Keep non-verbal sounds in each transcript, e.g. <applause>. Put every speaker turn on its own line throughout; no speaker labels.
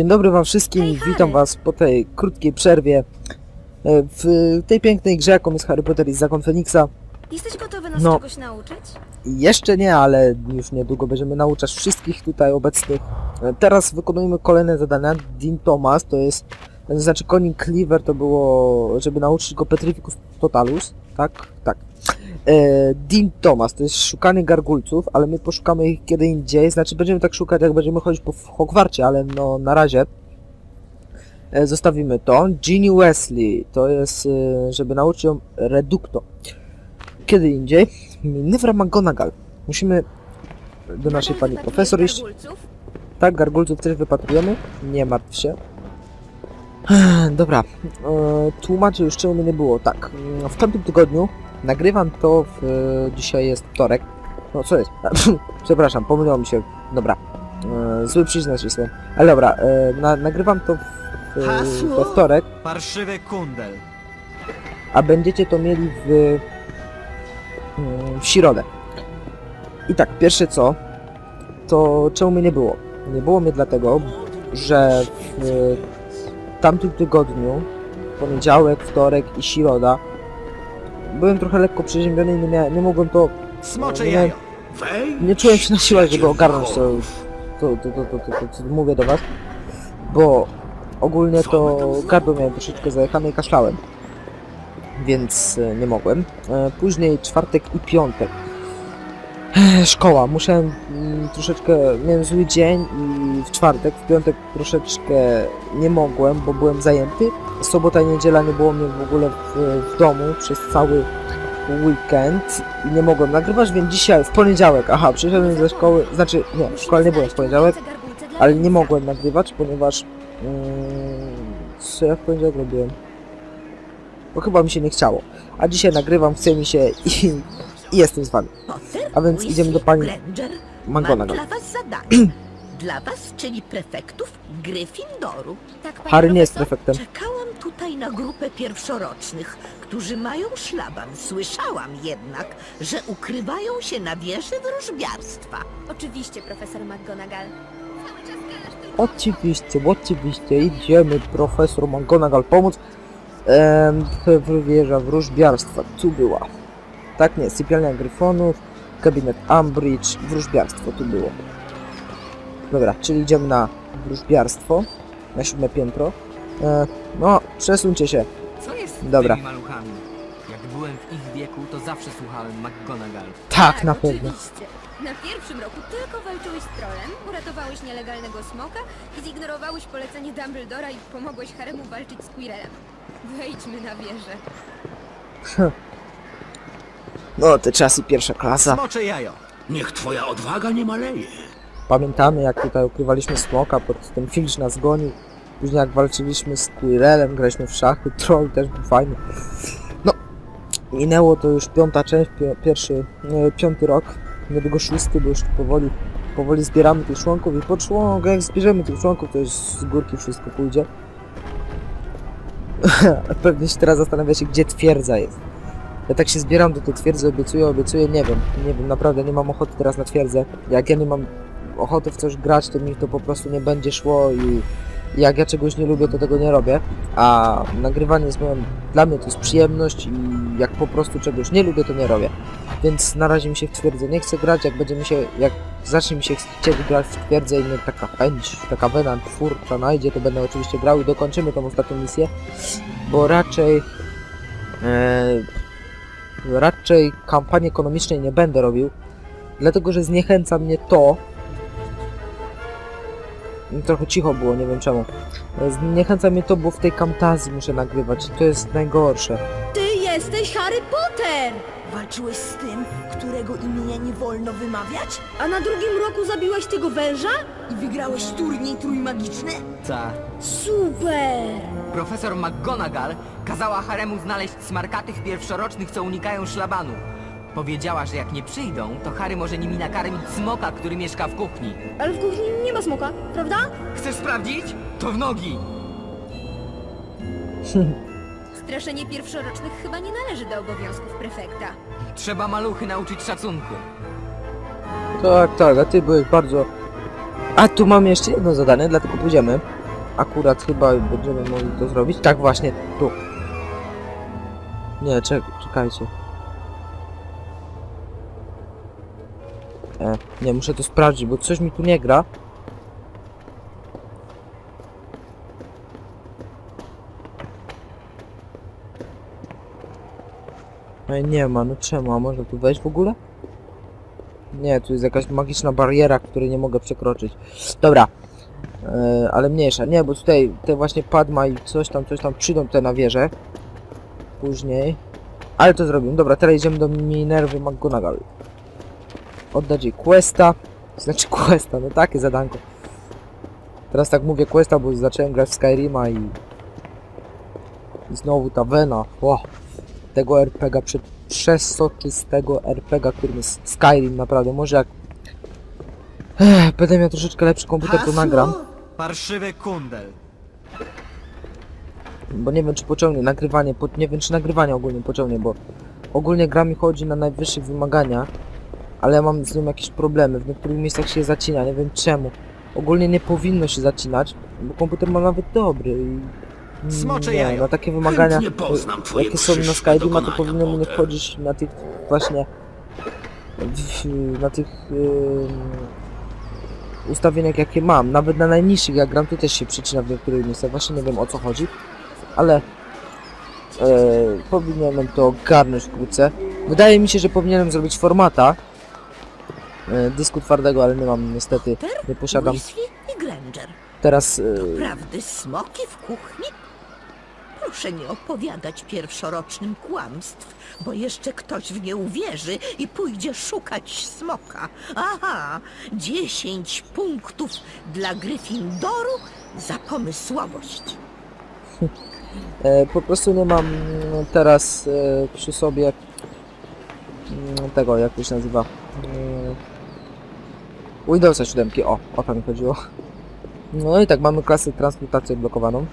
Dzień dobry wam wszystkim,
Hej,
witam was po tej krótkiej przerwie e, w tej pięknej grze, jaką jest Harry Potter i Zakon Feniksa.
Jesteś gotowy nas
No.
czegoś nauczyć?
Jeszcze nie, ale już niedługo będziemy nauczać wszystkich tutaj obecnych. E, Teraz wykonujemy kolejne zadania. Dean Thomas to jest, to znaczy Conning Cleaver to było, żeby nauczyć go Petrificus Totalus, tak? Tak. E, Dean Thomas to jest szukanie gargulców, ale my poszukamy ich kiedy indziej, znaczy będziemy tak szukać jak będziemy chodzić po Hogwarcie, ale no na razie e, zostawimy to. Ginny Wesley to jest, e, żeby nauczyć ją Reducto. Kiedy indziej. Minywra McGonagall. Musimy do naszej pani profesor iść. Tak, gargulców też wypatrujemy. Nie martw się. Dobra, e, tłumaczę już czemu mnie nie było. Tak, w tamtym tygodniu nagrywam to w... e, dzisiaj jest wtorek. No co jest? <laughs> Przepraszam, pomyliło mi się. Dobra, e, zły przyznać jestem. Ale dobra, e, na, nagrywam to w, w,
Hasło?
we wtorek,
Parszywy kundel.
a będziecie to mieli w, mm, w środę. I tak, pierwsze co, to czemu mnie nie było? Nie było mnie dlatego, że w tamtym tygodniu, poniedziałek, wtorek i środa, byłem trochę lekko przeziębiony i nie, miałem, nie mogłem to,
Smocze
Nie.
jajo.
nie czułem się na siłach, żeby ogarnąć to, to, to, to, to, to, to co mówię do was, bo ogólnie to gardło miałem troszeczkę zajechane i kaszlałem, więc e, nie mogłem. E, Później czwartek i piątek. Ech, Szkoła, musiałem mm, troszeczkę, miałem zły dzień i w czwartek, w piątek troszeczkę nie mogłem, bo byłem zajęty. Sobota i niedziela nie było mnie w ogóle w, w domu przez cały weekend i nie mogłem nagrywać, więc dzisiaj, w poniedziałek, aha, przyszedłem ze szkoły, znaczy nie, w szkole nie byłem w poniedziałek, ale nie mogłem nagrywać, ponieważ... Mm, co ja w poniedziałek robiłem? Bo chyba mi się nie chciało. A dzisiaj nagrywam, chce mi się <laughs> i, i jestem z wami.
Potter,
A więc idziemy do pani
Granger, mam
McGonagall.
dla was zadanie. <clears throat> dla was, czyli prefektów Gryffindoru.
Tak, pani
Harry nie jest
profesor?
prefektem.
Czekałam tutaj na grupę pierwszorocznych, którzy mają szlaban. Słyszałam jednak, że ukrywają się na wieży wróżbiarstwa.
Oczywiście, profesor McGonagall.
Oczywiście, oczywiście, idziemy profesor McGonagall pomóc. Ehm, w wieża wróżbiarstwa, tu była. Tak, nie, sypialnia Gryfonów, gabinet Umbridge, wróżbiarstwo tu było. Dobra, czyli idziemy na wróżbiarstwo, na siódme piętro. E, no, przesuńcie się.
Co jest
Dobra.
z tymi maluchami? Jak byłem w ich wieku, to zawsze słuchałem McGonagall.
Tak, na pewno.
Oczywiście. Na pierwszym roku tylko walczyłeś z trolem, uratowałeś nielegalnego smoka i zignorowałeś polecenie Dumbledora i pomogłeś Haremu walczyć z Quirrellem. Wejdźmy na wieżę. <laughs>
No, te czasy pierwsza klasa.
Smocze jajo.
Niech twoja odwaga nie maleje.
Pamiętamy jak tutaj ukrywaliśmy smoka, pod ten Filcz nas gonił. Później jak walczyliśmy z Quirrellem, graliśmy w szachy, troll też był fajny. No, minęło to już piąta część, pi pierwszy, nie, piąty rok, niedługo szósty, bo już powoli, powoli zbieramy tych członków i po członku, jak zbierzemy tych członków, to już z górki wszystko pójdzie. <laughs> Pewnie się teraz zastanawiacie, gdzie twierdza jest. Ja tak się zbieram do tej twierdzy, obiecuję, obiecuję, nie wiem, nie wiem, naprawdę nie mam ochoty teraz na twierdzę. Jak ja nie mam ochoty w coś grać, to mi to po prostu nie będzie szło i jak ja czegoś nie lubię, to tego nie robię. A nagrywanie jest moją, dla mnie to jest przyjemność i jak po prostu czegoś nie lubię, to nie robię. Więc na razie mi się w twierdzę nie chcę grać, jak będzie mi się, jak zacznie mi się chcieć grać w twierdzę i mnie taka chęć, taka wena twórcza najdzie, to będę oczywiście grał i dokończymy tą ostatnią misję, bo raczej e, raczej kampanii ekonomicznej nie będę robił, dlatego że zniechęca mnie to, trochę cicho było, nie wiem czemu. Zniechęca mnie to, bo w tej kamtazji muszę nagrywać i to jest najgorsze.
Ty jesteś Harry Potter!
Walczyłeś z tym, którego imienia nie wolno wymawiać?
A na drugim roku zabiłeś tego węża?
I wygrałeś turniej trójmagiczny?
Ta.
Super!
Profesor McGonagall kazała Haremu znaleźć smarkatych pierwszorocznych, co unikają szlabanu. Powiedziała, że jak nie przyjdą, to Harry może nimi nakarmić smoka, który mieszka w kuchni.
Ale w kuchni nie ma smoka, prawda?
Chcesz sprawdzić? To w nogi!
Straszenie pierwszorocznych chyba nie należy do obowiązków prefekta.
Trzeba maluchy nauczyć szacunku.
Tak, tak, a ty byłeś bardzo... A tu mam jeszcze jedno zadanie, dlatego pójdziemy. akurat chyba będziemy mogli to zrobić. Tak właśnie, tu. Nie, czek czekajcie. E, nie, muszę to sprawdzić, bo coś mi tu nie gra. No i nie ma, no czemu? A można tu wejść w ogóle? Nie, tu jest jakaś magiczna bariera, której nie mogę przekroczyć. Dobra. E, ale mniejsza. Nie, bo tutaj te właśnie Padma i coś tam, coś tam przyjdą te na wieżę. Później. Ale to zrobimy. Dobra, teraz idziemy do Minerwy McGonagall. Oddać jej questa. Znaczy questa, no takie zadanko. Teraz tak mówię questa, bo zacząłem grać w Skyrima i... I znowu ta wena. Wow tego RPGa, przed przesoczystego RPGa, którym jest Skyrim, naprawdę. Może jak Ech, będę miał troszeczkę lepszy komputer, to nagram.
Parszywy kundel.
Bo nie wiem, czy pociągnie nagrywanie, po, nie wiem, czy nagrywanie ogólnie pociągnie, bo ogólnie gra mi chodzi na najwyższych wymaganiach, ale ja mam z nią jakieś problemy. W niektórych miejscach się zacina, nie wiem czemu. Ogólnie nie powinno się zacinać, bo komputer ma nawet dobry i...
Smocze
nie,
jajo.
na takie wymagania,
Chętnie poznam twoje
jakie są na
przyszłe
to
dokonania,
powinno mi nie wchodzić na tych właśnie... w- na tych... ym, ustawieniach jakie mam. Nawet na najniższych jak gram to też się przycina w niektórych miejscach. Właśnie nie wiem o co chodzi. Ale e, powinienem to ogarnąć wkrótce. Wydaje mi się, że powinienem zrobić formata e, dysku twardego, ale nie mam niestety, nie posiadam teraz e,
Prawdy smoki w kuchni? Proszę nie opowiadać pierwszorocznym kłamstw, bo jeszcze ktoś w nie uwierzy i pójdzie szukać smoka. Aha, 10 punktów dla Gryffindoru za pomysłowość. <laughs>
e, po prostu nie mam mm, teraz e, przy sobie mm, tego, jak to się nazywa mm, Windowsa 7, o, o to mi chodziło. No i tak, mamy klasę transmutację blokowaną.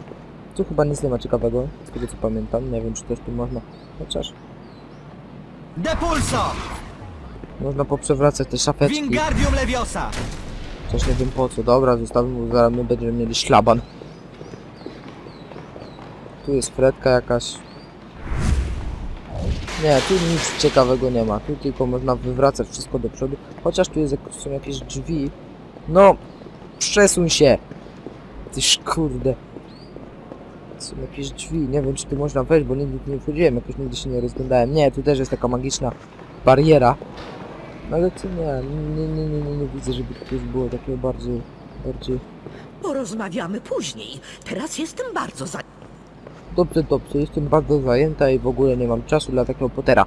Tu chyba nic nie ma ciekawego, z tego co pamiętam. Nie wiem, czy też tu można. Chociaż
Depulso!
można poprzewracać te szafeczki.
Wingardium Leviosa!
Też nie wiem po co. Dobra, zostawimy, bo zaraz my będziemy mieli szlaban. Tu jest fredka jakaś. Nie, tu nic ciekawego nie ma. Tu tylko można wywracać wszystko do przodu. Chociaż tu jest, są jakieś drzwi. No, przesuń się! Tyż kurde. Są jakieś drzwi. Nie wiem, czy tu można wejść, bo nigdy tu nie wchodziłem. Jakoś nigdy się nie rozglądałem. Nie, tu też jest taka magiczna bariera. No ale to nie, nie, nie, nie, nie, nie widzę, żeby coś było takiego bardziej, bardziej...
Porozmawiamy później. Teraz jestem bardzo za...
Dobrze, dobrze, jestem bardzo zajęta i w ogóle nie mam czasu dla takiego Pottera.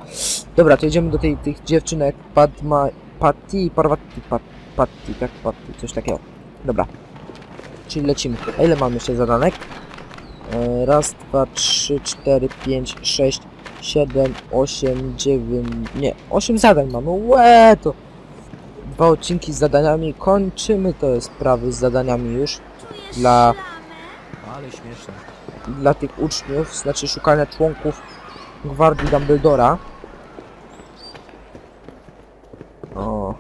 Dobra, to idziemy do tej, tych dziewczynek Padma... Patty i Parvati, Pat, Patty, tak? Patty, coś takiego. Dobra. Czyli lecimy. A ile mamy jeszcze zadanek? E, raz, dwa, trzy, cztery, pięć, sześć, siedem, osiem, dziewięć... Nie, osiem zadań mamy. Łe, to... Dwa odcinki z zadaniami. Kończymy te sprawy z zadaniami już. Dla...
Ale śmieszne.
Dla tych uczniów, znaczy szukania członków gwardii Dumbledora. O.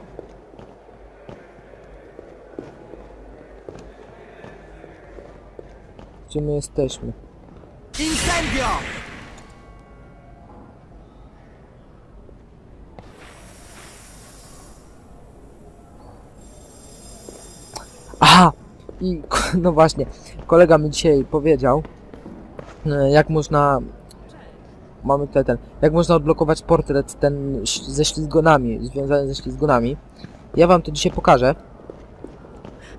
Gdzie my jesteśmy?
Incendio!
Aha! I <laughs> no właśnie, kolega mi dzisiaj powiedział, jak można. Mamy tutaj ten. Jak można odblokować portret ten ze ślizgonami, związany ze ślizgonami. Ja wam to dzisiaj pokażę.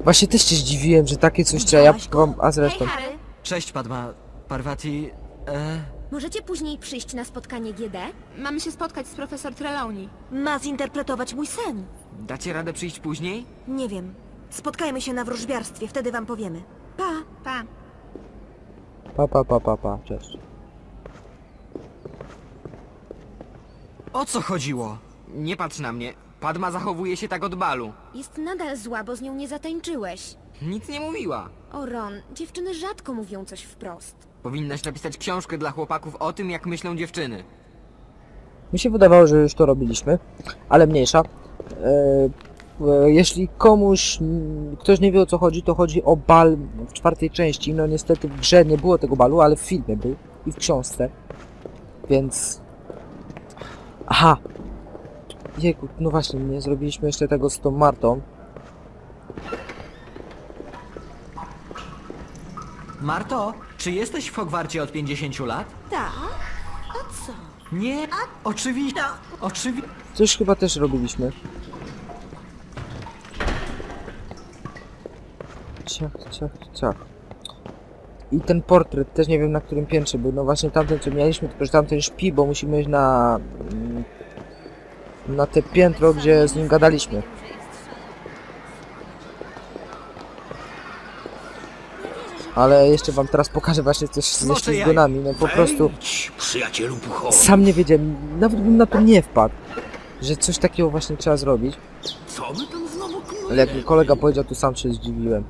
Właśnie też się zdziwiłem, że takie coś trzeba. Ja wam. A zresztą.
Hej, Harry,
Cześć, Padma. Parvati... E...
możecie później przyjść na spotkanie GD?
Mamy się spotkać z profesor Trelawney.
Ma zinterpretować mój sen.
Dacie radę przyjść później?
Nie wiem. Spotkajmy się na wróżbiarstwie, wtedy wam powiemy. Pa!
Pa.
Pa, pa, pa, pa, pa. Cześć.
O co chodziło?
Nie patrz na mnie. Padma zachowuje się tak od balu.
Jest nadal zła, bo z nią nie zatańczyłeś.
Nic nie mówiła.
O Ron, dziewczyny rzadko mówią coś wprost.
Powinnaś napisać książkę dla chłopaków o tym, jak myślą dziewczyny.
Mi się wydawało, że już to robiliśmy, ale mniejsza. E, Jeśli komuś, ktoś nie wie o co chodzi, to chodzi o bal w czwartej części. No niestety w grze nie było tego balu, ale w filmie był i w książce. Więc... Aha! Jejku, no właśnie, nie zrobiliśmy jeszcze tego z tą Martą.
Marto, czy jesteś w Hogwarcie od 50 lat?
Tak? A co?
Nie, oczywiście, oczywiście.
Coś chyba też robiliśmy. Ciach, ciach, ciach. I ten portret, też nie wiem na którym piętrze był. No właśnie tamten co mieliśmy, tylko że tamten śpi, bo musimy iść na... mm, Na te piętro, gdzie z nim gadaliśmy. Ale jeszcze wam teraz pokażę właśnie coś ze
ja-
ślizgonami. No po prostu...
Przyjacielu.
Sam nie wiedziałem, nawet bym na to nie wpadł, że coś takiego właśnie trzeba zrobić.
Co my tam znowu?
Ale jak mi kolega powiedział, to sam się zdziwiłem.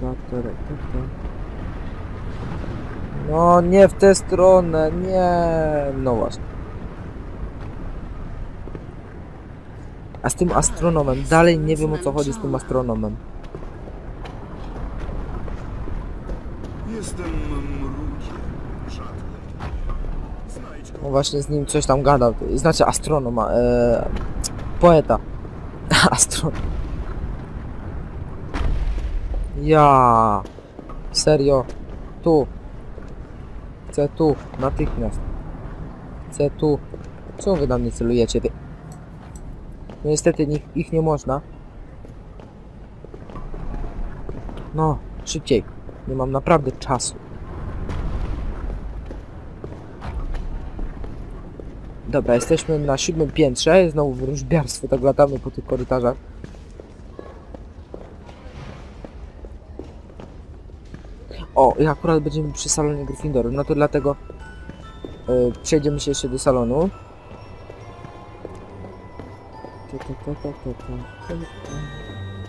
Ta, ta, ta, ta, ta. No nie w tę stronę, nie. No właśnie. A z tym astronomem, dalej nie wiem o co chodzi z tym astronomem.
Jestem. Znajdź
No właśnie z nim coś tam gadał. Znaczy astronoma, e, poeta. <laughs> Astronom. Ja. Serio. Tu. Chcę tu. Natychmiast. Chcę tu. Co wy na mnie celujecie? Wy? No niestety ich, ich nie można. No, szybciej. Nie mam naprawdę czasu. Dobra, jesteśmy na siódmym piętrze, znowu wróżbiarstwo, tak latamy po tych korytarzach. O, i akurat będziemy przy salonie Gryffindoru, no to dlatego yy, przejdziemy się jeszcze do salonu.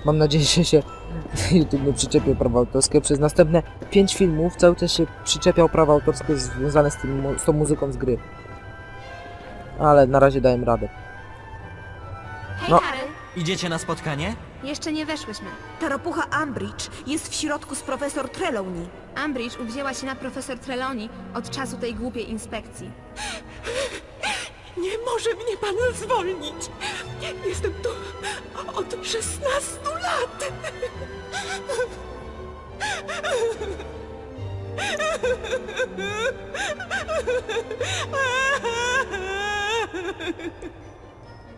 Mam nadzieję, że się <laughs> YouTube nie przyczepił prawa autorskie. Przez następne 5 filmów cały czas się przyczepiał prawa autorskie związane z, tym, z tą muzyką z gry. Ale na razie dałem radę.
Idziecie na spotkanie?
Jeszcze nie weszłyśmy.
Ta ropucha Ambridge jest w środku z profesor Trelawney.
Ambridge uwzięła się na profesor Trelawney od czasu tej głupiej inspekcji.
Nie może mnie pan zwolnić. Jestem tu od 16 lat.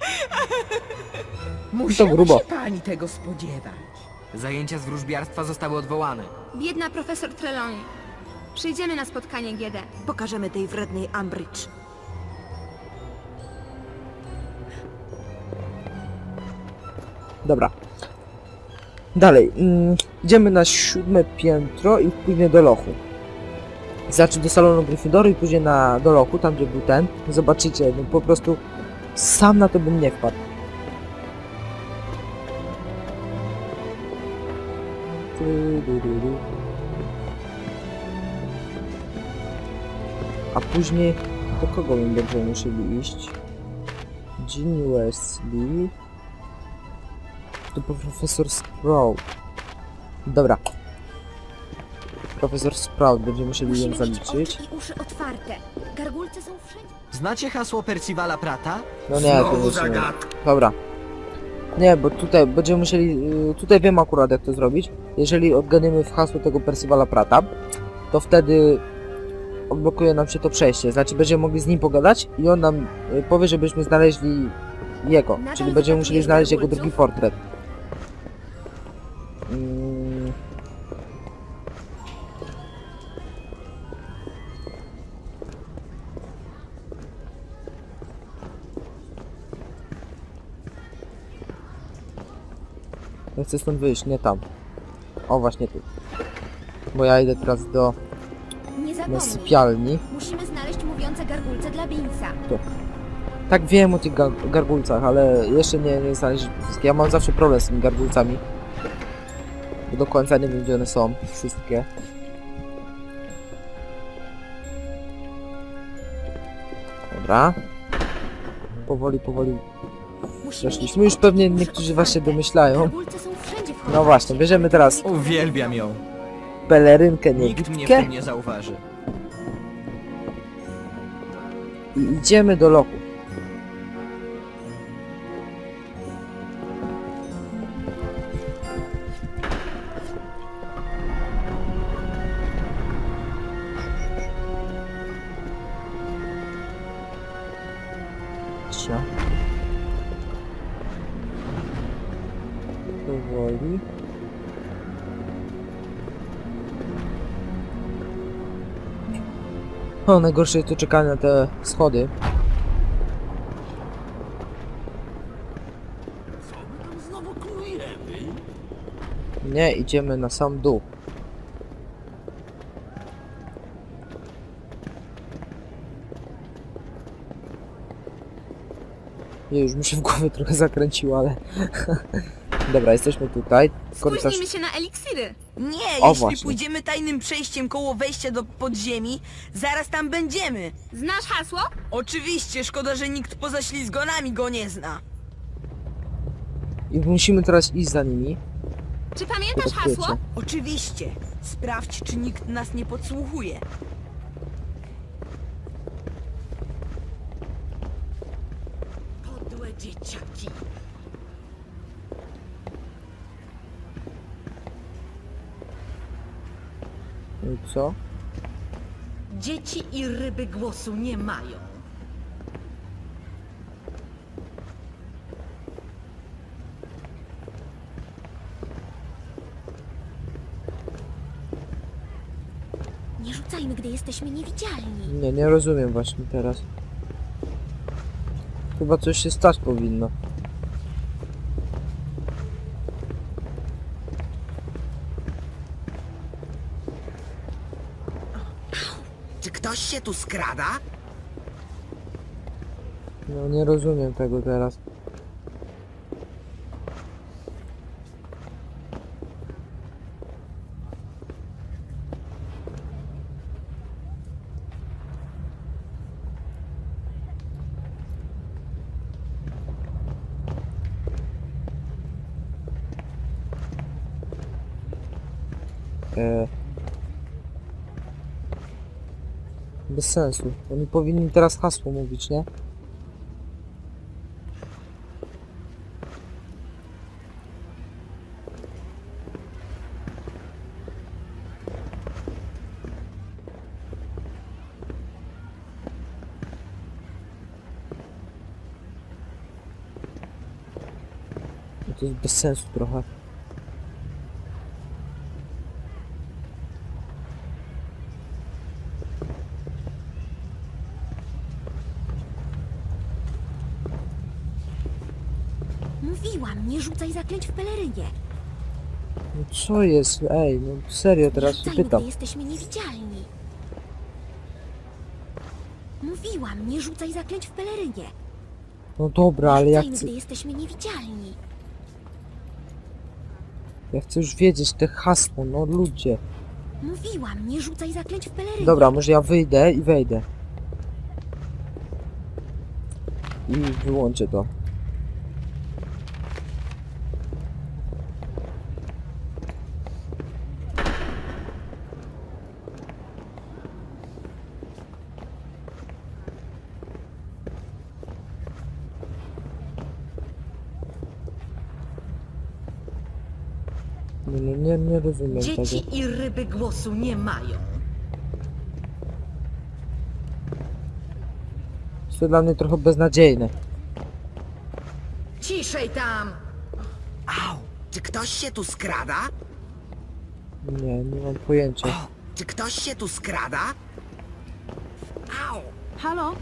<laughs>
Grubo.
się pani tego spodziewać.
Zajęcia z wróżbiarstwa zostały odwołane.
Biedna profesor Trelawney. Przyjdziemy na spotkanie GD.
Pokażemy tej wrednej Ambridge.
Dobra. Dalej. Mm, idziemy na siódme piętro i później do lochu. Znaczy do salonu Gryffindoru i później na, do lochu, tam gdzie był ten. Zobaczycie, no po prostu sam na to bym nie wpadł. A później do kogo my będziemy musieli iść? Jean Wesley. To profesor Sprout. Dobra. Profesor Sprout, będziemy musieli ją
Musimy mieć
zaliczyć.
oczy i uszy otwarte. Gargulce są wszędzie.
Znacie hasło Percivala Prata?
No nie, to
Znowu
nie
zagadka.
Dobra. Nie, bo tutaj będziemy musieli... y, Tutaj wiem akurat jak to zrobić. Jeżeli odganiemy w hasło tego Percivala Prata, to wtedy odblokuje nam się to przejście. Znaczy będziemy mogli z nim pogadać i on nam y, powie, żebyśmy znaleźli jego.
Nadal
Czyli będziemy musieli znaleźć jego drugi portret. Mm. Ja chcę stąd wyjść, nie tam. O, właśnie tu. Bo ja idę teraz do
Nie
do
zapomnij.
sypialni.
Musimy znaleźć mówiące gargulce dla Binsa.
Tak wiem o tych gar gargulcach, ale jeszcze nie, nie znaleźliśmy wszystkie. Ja mam zawsze problem z tymi gargulcami. Bo do końca nie wiem gdzie one są. Wszystkie. Dobra. powoli, powoli
Musimy
weszliśmy. Już pewnie niektórzy was się domyślają.
W
No właśnie, bierzemy teraz
Uwielbiam ją.
pelerynkę
Nikt mnie w
niewidkę
tym nie zauważy.
i idziemy do lochu. O, najgorsze jest tu czekanie na te schody.
Co my tam znowu knujemy?
Nie, idziemy na sam dół. Nie, już mi się w głowie trochę zakręciło, ale... <laughs> Dobra, jesteśmy tutaj. Korytarz...
Spóźnimy się na eliksiry.
Nie,
O,
jeśli
właśnie.
pójdziemy tajnym przejściem koło wejścia do podziemi, zaraz tam będziemy.
Znasz hasło?
Oczywiście, szkoda, że nikt poza ślizgonami go nie zna.
I musimy teraz iść za nimi.
Czy pamiętasz hasło?
Oczywiście. Sprawdź, czy nikt nas nie podsłuchuje.
Podłe dzieciaki.
No I co?
Dzieci i ryby głosu nie mają.
Nie rzucajmy, gdy jesteśmy niewidzialni.
Nie, nie rozumiem właśnie teraz. Chyba coś się stać powinno.
Czy ktoś się tu skrada?
No nie rozumiem tego teraz. E... Bez sensu. Oni powinni teraz hasło mówić, nie? To jest bez sensu trochę.
Mówiłam, nie rzucaj zaklęć w pelerynie.
No co jest? Ej, no serio teraz się
Rzucajmy,
pytam.
gdy jesteśmy niewidzialni. Mówiłam, nie rzucaj zaklęć w pelerynie.
No dobra, ale ja
Rzucajmy,
chcę,
gdy jesteśmy niewidzialni.
ja chcę już wiedzieć te hasło, no ludzie.
Mówiłam, nie rzucaj zaklęć w pelerynie.
Dobra, może ja wyjdę i wejdę. I wyłączę to. Nie, nie, nie, nie rozumiem tego.
Dzieci i ryby głosu nie mają.
Jest to dla mnie trochę beznadziejne.
Ciszej tam!
Au! Czy ktoś się tu skrada?
Nie, nie mam pojęcia.
Czy ktoś się tu skrada? Au!
Halo?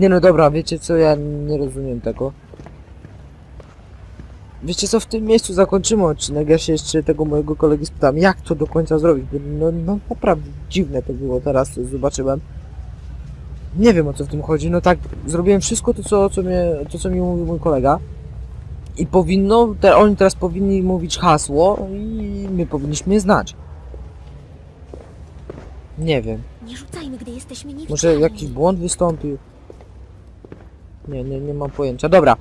Nie no dobra, wiecie co, ja nie rozumiem tego. Wiecie co, w tym miejscu zakończymy odcinek, ja się jeszcze tego mojego kolegi spytam, jak to do końca zrobić, no, no naprawdę dziwne to było teraz, co zobaczyłem. Nie wiem o co w tym chodzi, no tak, zrobiłem wszystko to co, co, mnie, to, co mi mówił mój kolega. I powinno, te, oni teraz powinni mówić hasło i my powinniśmy je znać. Nie wiem.
Nie rzucajmy, gdy jesteśmy.
Może jakiś błąd wystąpił? Nie, nie, nie mam pojęcia. Dobra.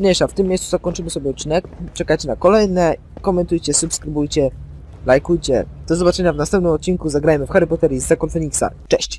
Mniejsza, w tym miejscu zakończymy sobie odcinek. Czekajcie na kolejne. Komentujcie, subskrybujcie, lajkujcie. Do zobaczenia w następnym odcinku. Zagrajmy w Harry Potter i Zakon Feniksa. Cześć!